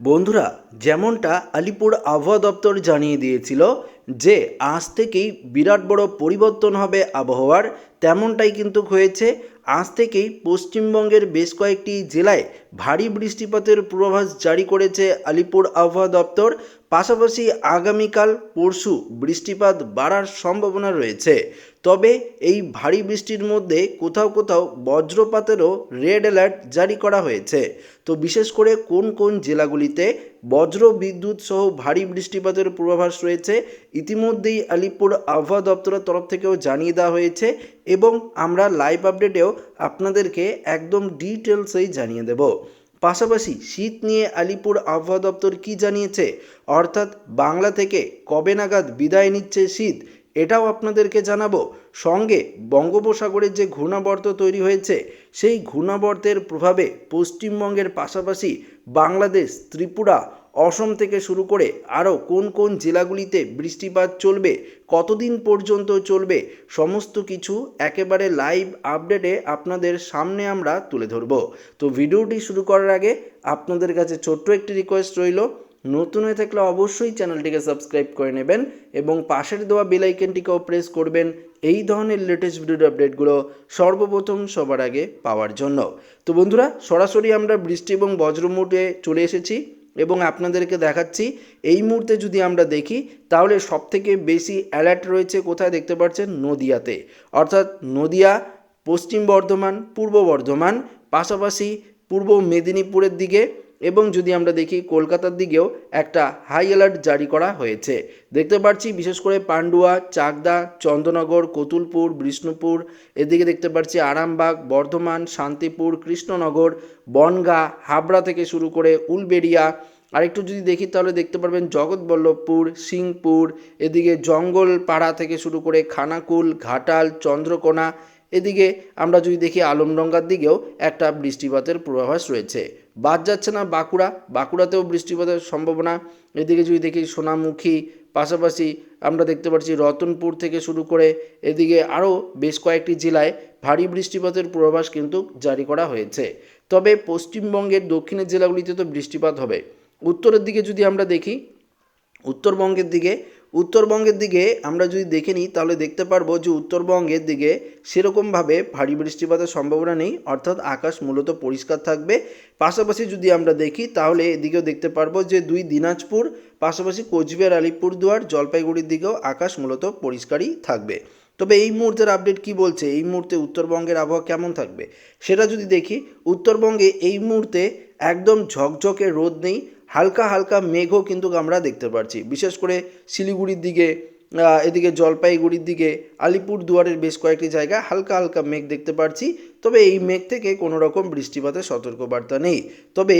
বন্ধুরা, যেমনটা আলিপুর আবহাওয়া দপ্তর জানিয়ে দিয়েছিল যে, আজ থেকেই বিরাট বড় পরিবর্তন হবে আবহাওয়ার, তেমনটাই কিন্তু হয়েছে। আজ থেকেই পশ্চিমবঙ্গের বেশ কয়েকটি জেলায় ভারী বৃষ্টিপাতের পূর্বাভাস জারি করেছে আলিপুর আবহাওয়া দপ্তর। পাশাপাশি আগামীকাল পরশু বৃষ্টিপাত বাড়ার সম্ভাবনা রয়েছে। তবে এই ভারী বৃষ্টির মধ্যে কোথাও কোথাও বজ্রপাতেরও রেড অ্যালার্ট জারি করা হয়েছে। তো বিশেষ করে কোন কোন জেলাগুলিতে বজ্র বিদ্যুৎ সহ ভারী বৃষ্টিপাতের পূর্বাভাস রয়েছে, ইতিমধ্যেই আলিপুর আবহাওয়া দপ্তরের তরফ থেকেও জানিয়ে দেওয়া হয়েছে এবং আমরা লাইভ আপডেটেও আপনাদেরকে একদম ডিটেলসেই জানিয়ে দেব। পাশাপাশি শীত নিয়ে আলিপুর আবহাওয়া দপ্তর কি জানিয়েছে? অর্থাৎ বাংলা থেকে কবে নাগাদ বিদায় নিচ্ছে শীত? এটাও আপনাদেরকে জানাব। সঙ্গে বঙ্গোপসাগরের যে ঘূর্ণাবর্ত তৈরি হয়েছে, সেই ঘূর্ণাবর্তের প্রভাবে পশ্চিমবঙ্গের পাশাপাশি বাংলাদেশ, ত্রিপুরা অসম থেকে শুরু করে আরও কোন কোন জেলাগুলিতে বৃষ্টিপাত চলবে, কতদিন পর্যন্ত চলবে, সমস্ত কিছু একেবারে লাইভ আপডেটে আপনাদের সামনে আমরা তুলে ধরব। তো ভিডিওটি শুরু করার আগে আপনাদের কাছে ছোট্ট একটি রিকোয়েস্ট রইল, নতুন হয়ে থাকলে অবশ্যই চ্যানেলটিকে সাবস্ক্রাইব করে নেবেন এবং পাশের দেওয়া বেল আইকনটিকেও প্রেস করবেন, এই ধরনের লেটেস্ট ভিডিও আপডেটগুলো সর্বপ্রথম সবার আগে পাওয়ার জন্য। তো বন্ধুরা, সরাসরি আমরা বৃষ্টি এবং বজ্রমুটে চলে এসেছি। এবং আপনাদেরকে দেখাচ্ছি, এই মুহূর্তে যদি আমরা দেখি, তাহলে সবথেকে বেশি অ্যালার্ট রয়েছে কোথায় দেখতে পাচ্ছেন? নদিয়াতে। অর্থাৎ নদিয়া, পশ্চিম বর্ধমান, পূর্ব বর্ধমান, পাশাপাশি পূর্ব মেদিনীপুরের দিকে এবং যদি আমরা দেখি কলকাতার দিকেও একটা হাই অ্যালার্ট জারি করা হয়েছে। দেখতে পাচ্ছি বিশেষ করে পান্ডুয়া, চাকদা চন্দ্রনগর কতুলপুর, বিষ্ণুপুর, এদিকে দেখতে পাচ্ছি আরামবাগ, বর্ধমান, শান্তিপুর, কৃষ্ণনগর, বনগা, হাবড়া থেকে শুরু করে উলবেড়িয়া। আরেকটু যদি দেখি তাহলে দেখতে পারবেন জগৎবল্লভপুর সিংপুর এদিকে জঙ্গলপাড়া থেকে শুরু করে খানাকুল, ঘাটাল, চন্দ্রকোনা এদিকে আমরা যদি দেখি আলমডঙ্গার দিকেও একটা বৃষ্টিপাতের পূর্বাভাস রয়েছে। বাদ যাচ্ছে না বাঁকুড়া। বাঁকুড়াতেও বৃষ্টিপাতের সম্ভাবনা। এদিকে যদি দেখি সোনামুখী, পাশাপাশি আমরা দেখতে পাচ্ছি রতনপুর থেকে শুরু করে এদিকে আরও বেশ কয়েকটি জেলায় ভারী বৃষ্টিপাতের পূর্বাভাস কিন্তু জারি করা হয়েছে। তবে পশ্চিমবঙ্গের দক্ষিণের জেলাগুলিতে তো বৃষ্টিপাত হবে। উত্তরের দিকে যদি আমরা দেখি, উত্তরবঙ্গের দিকে উত্তরবঙ্গের দিকে আমরা যদি দেখে নিই, তাহলে দেখতে পারব যে উত্তরবঙ্গের দিকে সেরকমভাবে ভারী বৃষ্টিপাতের সম্ভাবনা নেই, অর্থাৎ আকাশ মূলত পরিষ্কার থাকবে। পাশাপাশি যদি আমরা দেখি, তাহলে এদিকেও দেখতে পারব যে দুই দিনাজপুর, পাশাপাশি কোচবিহার, আলিপুরদুয়ার, জলপাইগুড়ির দিকেও আকাশ মূলত পরিষ্কারই থাকবে। তবে এই মুহূর্তের আপডেট কি বলছে? এই মুহূর্তে উত্তরবঙ্গের আবহাওয়া কেমন থাকবে? সেটা যদি দেখি, উত্তরবঙ্গে এই মুহূর্তে একদম ঝকঝকে রোদ নেই হালকা হালকা মেঘও কিন্তু আমরা দেখতে পাচ্ছি বিশেষ করে শিলিগুড়ির দিকে এদিকে জলপাইগুড়ির দিকে আলিপুর দুয়ারের বেশ কয়েকটি জায়গায় হালকা হালকা মেঘ দেখতে পাচ্ছি তবে এই মেঘ থেকে কোনো রকম বৃষ্টিপাতের সতর্কবার্তা নেই। তবে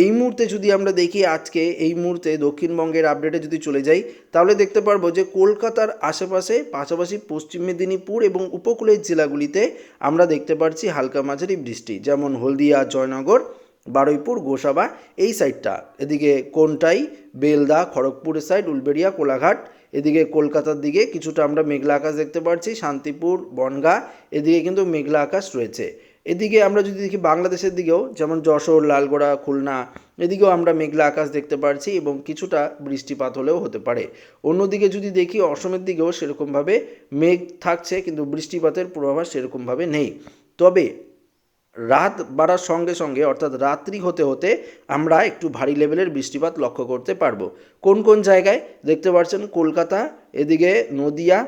এই মুহূর্তে যদি আমরা দেখি আজকে, এই মুহূর্তে দক্ষিণবঙ্গের আপডেটে যদি চলে যাই, তাহলে দেখতে পারব যে কলকাতার আশেপাশে, পাশাপাশি পশ্চিম মেদিনীপুর এবং উপকূলের জেলাগুলিতে আমরা দেখতে পাচ্ছি হালকা মাঝারি বৃষ্টি। যেমন হলদিয়া, জয়নগর বারুইপুর, গোসাবা, এই সাইডটা এদিকে কোনটাই, বেলদা, খড়গপুরের সাইড উলবেড়িয়া, কোলাঘাট। এদিকে কলকাতার দিকে কিছুটা আমরা মেঘলা আকাশ দেখতে পাচ্ছি শান্তিপুর, বনগা, এদিকে কিন্তু মেঘলা আকাশ রয়েছে। এদিকে আমরা যদি দেখি বাংলাদেশের দিকেও, যেমন যশোর, লালগোড়া, খুলনা, এদিকেও আমরা মেঘলা আকাশ দেখতে পাচ্ছি এবং কিছুটা বৃষ্টিপাত হলেও হতে পারে। অন্যদিকে যদি দেখি অসমের দিকেও সেরকমভাবে মেঘ থাকছে, কিন্তু বৃষ্টিপাতের পূর্বাভাস সেরকমভাবে নেই। তবে রাত বাড়ার সঙ্গে সঙ্গে, অর্থাৎ রাত্রি হতে হতে আমরা একটু ভারী লেভেলের বৃষ্টিপাত লক্ষ্য করতে পারব। কোন কোন জায়গায়? দেখতে পাচ্ছেন কলকাতা, এদিকে নদিয়া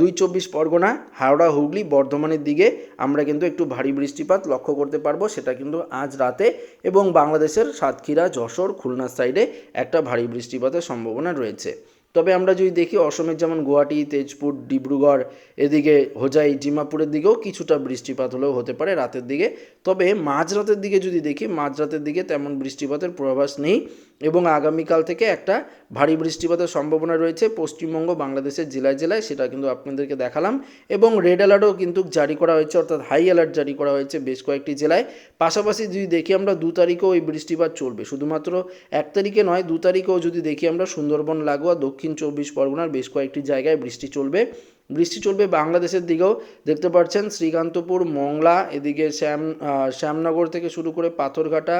দুই চব্বিশ পরগনা, হাওড়া, হুগলি, বর্ধমানের দিকে আমরা কিন্তু একটু ভারী বৃষ্টিপাত লক্ষ্য করতে পারব, সেটা কিন্তু আজ রাতে এবং বাংলাদেশের সাতক্ষীরা, যশোর খুলনার সাইডে একটা ভারী বৃষ্টিপাতের সম্ভাবনা রয়েছে। তবে আমরা যদি দেখি, অসমের যেমন গুয়াহাটি, তেজপুর, ডিব্রুগড়, এদিকে হোজাই ডিমাপুরের দিকেও কিছুটা বৃষ্টিপাত হলেও হতে পারে রাতের দিকে। তবে মাঝরাতের দিকে যদি দেখি, মাঝরাতের দিকে তেমন বৃষ্টিপাতের পূর্বাভাস নেই। এবং আগামীকাল থেকে একটা ভারী বৃষ্টিপাতের সম্ভাবনা রয়েছে পশ্চিমবঙ্গ, বাংলাদেশের জেলায় জেলায়, সেটা কিন্তু আপনাদেরকে দেখালাম। এবং রেড অ্যালার্টও কিন্তু জারি করা হয়েছে, অর্থাৎ হাই অ্যালার্ট জারি করা হয়েছে বেশ কয়েকটি জেলায়। পাশাপাশি যদি দেখি আমরা দু তারিখেও এই বৃষ্টিপাত চলবে, শুধুমাত্র এক তারিখে নয়, দু তারিখেও যদি দেখি আমরা সুন্দরবন, লাগোয়া, দক্ষিণ চব্বিশ পরগনার বেশ কয়েকটি জায়গায় বৃষ্টি চলবে। বৃষ্টি চলবে বাংলাদেশের দিকেও। দেখতে পাচ্ছেন শ্রীকান্তপুর, মংলা, এদিকে শ্যাম শ্যামনগর থেকে শুরু করে পাথরঘাটা,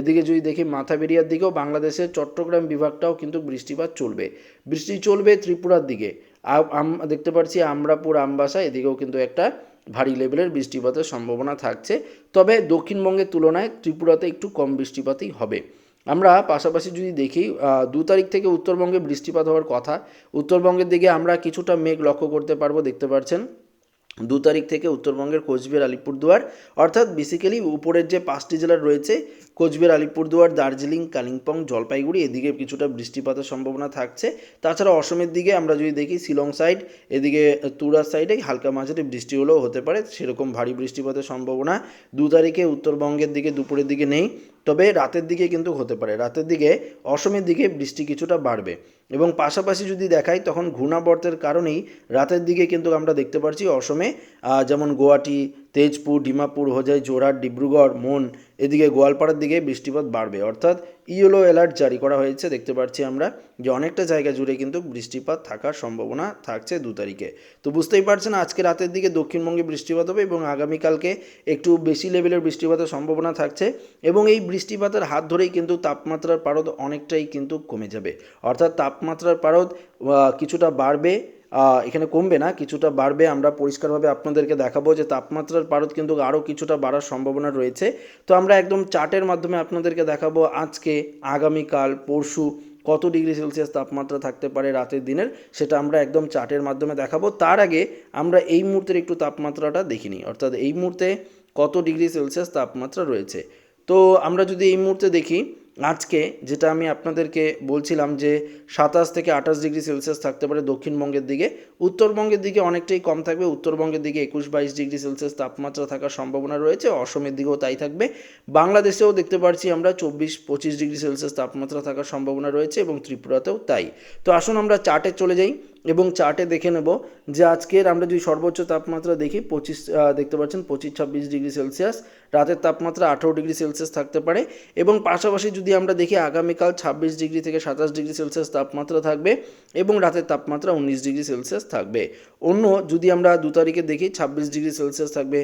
এদিকে যদি দেখি মাথাবেরিয়ার দিকেও, বাংলাদেশের চট্টগ্রাম বিভাগটাও কিন্তু বৃষ্টিপাত চলবে। বৃষ্টি চলবে ত্রিপুরার দিকে। দেখতে পাচ্ছি আমরাপুর, আমবাসা, এদিকেও কিন্তু একটা ভারী লেভেলের বৃষ্টিপাতের সম্ভাবনা থাকছে। তবে দক্ষিণবঙ্গের তুলনায় ত্রিপুরাতে একটু কম বৃষ্টিপাতই হবে। আমরা পাশাপাশি যদি দেখি দু তারিখ থেকে উত্তরবঙ্গে বৃষ্টিপাত হওয়ার কথা। উত্তরবঙ্গের দিকে আমরা কিছুটা মেঘ লক্ষ্য করতে পারব, দেখতে পাচ্ছেন দু তারিখ থেকে উত্তরবঙ্গের কোচবিহার, আলিপুরদুয়ার, অর্থাৎ বেসিক্যালি উপরের যে পাঁচটি জেলা রয়েছে, কোচবিহার, আলিপুরদুয়ার, দার্জিলিং, কালিম্পং, জলপাইগুড়ি, এদিকে কিছুটা বৃষ্টিপাতের সম্ভাবনা থাকছে। তাছাড়া অসমের দিকে আমরা যদি দেখি, শিলং সাইড এদিকে তুরার সাইডে হালকা মাঝারি বৃষ্টি হলেও হতে পারে, সেরকম ভারী বৃষ্টিপাতের সম্ভাবনা। দু তারিখে উত্তরবঙ্গের দিকে, দুপুরের দিকে নেই। তবে রাতের দিকে কিন্তু হতে পারে। রাতের দিকে অসমের দিকে বৃষ্টি কিছুটা বাড়বে এবং পাশাপাশি যদি দেখাই, তখন ঘূর্ণাবর্তের কারণেই রাতের দিকে কিন্তু আমরা দেখতে পাচ্ছি অসমে যেমন গুয়াহাটি তেজপুর, ডিমাপুর, হোজাই জোরহাট ডিব্রুগড় মন এদিকে গোয়ালপাড়ার দিকে বৃষ্টিপাত বাড়বে। অর্থাৎ ইয়েলো অ্যালার্ট জারি করা হয়েছে। দেখতে পাচ্ছি আমরা যে অনেকটা জায়গা জুড়ে কিন্তু বৃষ্টিপাত থাকার সম্ভাবনা থাকছে দু তারিখে। তো বুঝতেই পারছেন, আজকে রাতের দিকে দক্ষিণবঙ্গে বৃষ্টিপাত হবে এবং আগামীকালকে একটু বেশি লেভেলের বৃষ্টিপাতের সম্ভাবনা থাকছে এবং এই বৃষ্টিপাতের হাত ধরেই কিন্তু তাপমাত্রার পারদ অনেকটাই কিন্তু কমে যাবে। অর্থাৎ তাপমাত্রার পারদ কিছুটা বাড়বে। এখানে কমবে না, কিছুটা বাড়বে। আমরা পরিষ্কারভাবে আপনাদেরকে দেখাবো যে তাপমাত্রার পারদ কিন্তু আরও কিছুটা বাড়ার সম্ভাবনা রয়েছে। তো আমরা একদম চার্টের মাধ্যমে আপনাদেরকে দেখাবো আজকে, আগামীকাল, পরশু কত ডিগ্রি সেলসিয়াস তাপমাত্রা থাকতে পারে রাতের দিনের, সেটা আমরা একদম চার্টের মাধ্যমে দেখাবো। তার আগে আমরা এই মুহূর্তের একটু তাপমাত্রাটা দেখিনি অর্থাৎ এই মুহূর্তে কত ডিগ্রি সেলসিয়াস তাপমাত্রা রয়েছে। তো আমরা যদি এই মুহূর্তে দেখি আজকে যেটা আমি আপনাদেরকে বলছিলাম যে সাতাশ থেকে আঠাশ ডিগ্রি সেলসিয়াস থাকতে পারে দক্ষিণবঙ্গের দিকে, উত্তরবঙ্গের দিকে অনেকটাই কম থাকবে, উত্তরবঙ্গের দিকে একুশ বাইশ ডিগ্রি সেলসিয়াস তাপমাত্রা থাকার সম্ভাবনা রয়েছে, অসমের দিকেও তাই থাকবে। বাংলাদেশেও দেখতে পাচ্ছি আমরা চব্বিশ পঁচিশ ডিগ্রি সেলসিয়াস তাপমাত্রা থাকার সম্ভাবনা রয়েছে এবং ত্রিপুরাতেও তাই। তো আসুন আমরা চার্টে চলে যাই। এবং চার্টে দেখে নেব যে আজকের আমরা যদি সর্বোচ্চ তাপমাত্রা দেখি পঁচিশ দেখতে পাচ্ছেন পঁচিশ, ছাব্বিশ ডিগ্রি সেলসিয়াস, রাতের তাপমাত্রা আঠেরো ডিগ্রি সেলসিয়াস থাকতে পারে এবং পাশাপাশি যদি আমরা দেখি আগামীকাল ছাব্বিশ ডিগ্রি থেকে সাতাশ ডিগ্রি সেলসিয়াস তাপমাত্রা থাকবে এবং রাতের তাপমাত্রা উনিশ ডিগ্রি সেলসিয়াস থাকবে। অন্য যদি আমরা দু তারিখে দেখি ছাব্বিশ ডিগ্রি সেলসিয়াস থাকবে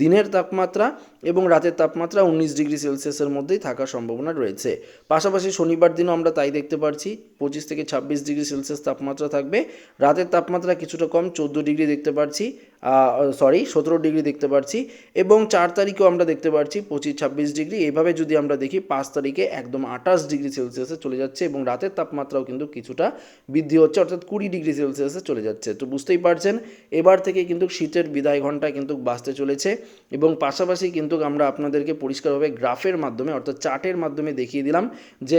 দিনের তাপমাত্রা এবং রাতের তাপমাত্রা উনিশ ডিগ্রি সেলসিয়াসের মধ্যেই থাকার সম্ভাবনা রয়েছে। পাশাপাশি শনিবার দিনও আমরা তাই দেখতে পাচ্ছি পঁচিশ থেকে ছাব্বিশ ডিগ্রি সেলসিয়াস তাপমাত্রা থাকবে রাতের তাপমাত্রা কিছুটা কম চোদ্দ ডিগ্রি দেখতে পাচ্ছি সরি সতেরো ডিগ্রি দেখতে পাচ্ছি এবং চার তারিখেও আমরা দেখতে পাচ্ছি পঁচিশ ছাব্বিশ ডিগ্রি এইভাবে যদি আমরা দেখি, পাঁচ তারিখে একদম আঠাশ ডিগ্রি সেলসিয়াসে চলে যাচ্ছে এবং রাতের তাপমাত্রাও কিন্তু কিছুটা বৃদ্ধি হচ্ছে, অর্থাৎ কুড়ি ডিগ্রি সেলসিয়াসে চলে যাচ্ছে। তো বুঝতেই পারছেন, এবার থেকে কিন্তু শীতের বিদায় ঘণ্টা কিন্তু বাঁচতে চলেছে এবং পাশাপাশি কিন্তু আমরা আপনাদেরকে পরিষ্কারভাবে গ্রাফের মাধ্যমে, অর্থাৎ চার্টের মাধ্যমে দেখিয়ে দিলাম যে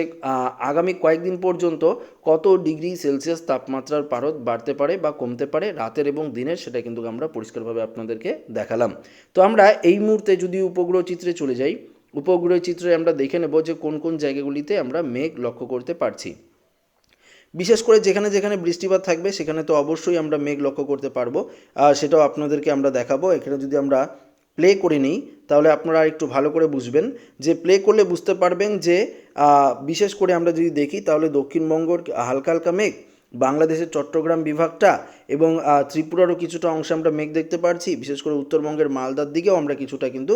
আগামী কয়েকদিন পর্যন্ত কত ডিগ্রি সেলসিয়াস তাপমাত্রার পারদ বাড়তে পারে বা কমতে পারে রাতের এবং দিনের, সেটা কিন্তু আমরা পরিষ্কারভাবে আপনাদেরকে দেখালাম। তো আমরা এই মুহূর্তে যদি উপগ্রহ চিত্রে চলে যাই, উপগ্রহ চিত্রে আমরা দেখে নেব যে কোন কোন জায়গাগুলিতে আমরা মেঘ লক্ষ্য করতে পারছি। বিশেষ করে যেখানে যেখানে বৃষ্টিপাত থাকবে, সেখানে তো অবশ্যই আমরা মেঘ লক্ষ্য করতে পারব। সেটাও আপনাদেরকে আমরা দেখাবো। এখানে যদি আমরা প্লে করে নিই, তাহলে আপনারা একটু ভালো করে বুঝবেন যে প্লে করলে বুঝতে পারবেন যে বিশেষ করে আমরা যদি দেখি, তাহলে দক্ষিণবঙ্গর হালকা হালকা মেঘ বাংলাদেশের চট্টগ্রাম বিভাগটা এবং ত্রিপুরারও কিছুটা অংশে আমরা মেঘ দেখতে পারছি। বিশেষ করে উত্তরবঙ্গের মালদার দিকেও আমরা কিছুটা কিন্তু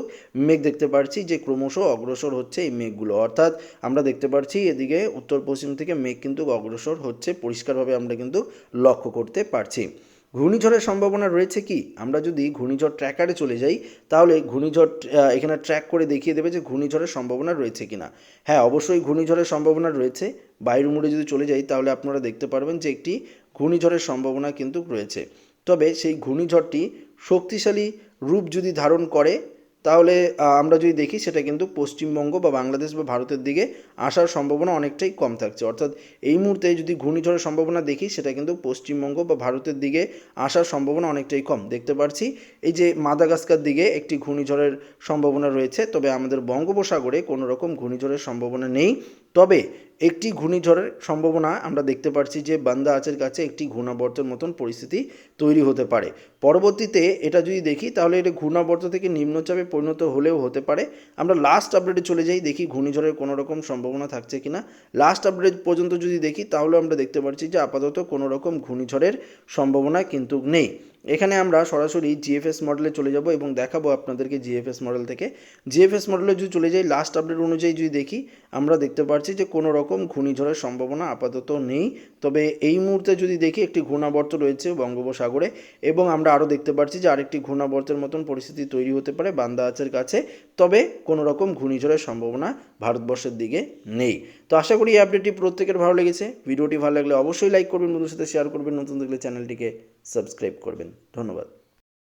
মেঘ দেখতে পারছি যে ক্রমশ অগ্রসর হচ্ছে এই মেঘগুলো। অর্থাৎ আমরা দেখতে পারছি এদিকে উত্তর পশ্চিম থেকে মেঘ কিন্তু অগ্রসর হচ্ছে, পরিষ্কারভাবে আমরা কিন্তু লক্ষ্য করতে পারছি। ঘূর্ণিঝড়ের সম্ভাবনা রয়েছে কি? আমরা যদি ঘূর্ণিঝড় ট্র্যাকারে চলে যাই, তাহলে ঘূর্ণিঝড় এখানে ট্র্যাক করে দেখিয়ে দেবে যে ঘূর্ণিঝড়ের সম্ভাবনা রয়েছে কি না হ্যাঁ অবশ্যই ঘূর্ণিঝড়ের সম্ভাবনা রয়েছে। বাইরের মোড়ে যদি চলে যাই, তাহলে আপনারা দেখতে পারবেন যে একটি ঘূর্ণিঝড়ের সম্ভাবনা কিন্তু রয়েছে। তবে সেই ঘূর্ণিঝড়টি শক্তিশালী রূপ যদি ধারণ করে তাহলে আমরা যদি দেখি সেটা কিন্তু পশ্চিমবঙ্গ বা বাংলাদেশ বা ভারতের দিকে আসার সম্ভাবনা অনেকটাই কম থাকছে। অর্থাৎ এই মুহূর্তে যদি ঘূর্ণিঝড়ের সম্ভাবনা দেখি, সেটা কিন্তু পশ্চিমবঙ্গ বা ভারতের দিকে আসার সম্ভাবনা অনেকটাই কম। দেখতে পাচ্ছি এই যে মাদাগাস্কার দিকে একটি ঘূর্ণিঝড়ের সম্ভাবনা রয়েছে, তবে আমাদের বঙ্গোপসাগরে কোনো রকম ঘূর্ণিঝড়ের সম্ভাবনা নেই। তবে একটি ঘূর্ণিঝড়ের সম্ভাবনা আমরা দেখতে পাচ্ছি যে বান্দা আচের কাছে একটি ঘূর্ণাবর্তের মতন পরিস্থিতি তৈরি হতে পারে। পরবর্তীতে এটা যদি দেখি, তাহলে এটা ঘূর্ণাবর্ত থেকে নিম্নচাপে পরিণত হলেও হতে পারে। আমরা লাস্ট আপডেটে চলে যাই, দেখি ঘূর্ণিঝড়ের কোনো রকম সম্ভাবনা থাকছে কিনা। লাস্ট আপডেট পর্যন্ত যদি দেখি তাহলে আমরা দেখতে পাচ্ছি যে আপাতত কোনো রকম ঘূর্ণিঝড়ের সম্ভাবনা কিন্তু নেই। এখানে আমরা সরাসরি জিএফএস মডেলে চলে যাব এবং দেখাবো আপনাদেরকে জিএফএস মডেল থেকে। জিএফএস মডেলে যদি চলে যাই লাস্ট আপডেট অনুযায়ী যদি দেখি, আমরা দেখতে পাচ্ছি যে কোনো রকম ঘূর্ণিঝড়ের সম্ভাবনা আপাতত নেই। তবে এই মুহূর্তে যদি দেখি, একটি ঘূর্ণাবর্ত রয়েছে বঙ্গোপসাগরে এবং আমরা আরও দেখতে পাচ্ছি যে আরেকটি ঘূর্ণাবর্তের মতন পরিস্থিতি তৈরি হতে পারে বান্দা আচের কাছে। তবে কোনো রকম ঘূর্ণিঝড়ের সম্ভাবনা ভারতবর্ষের দিকে নেই। তো আশা করি এই আপডেটটি প্রত্যেকের ভালো লেগেছে। ভিডিওটি ভালো লাগলে অবশ্যই লাইক করবেন বন্ধুর সাথে শেয়ার করবেন, নতুন দেখলে চ্যানেলটিকে সাবস্ক্রাইব করবেন। ধন্যবাদ।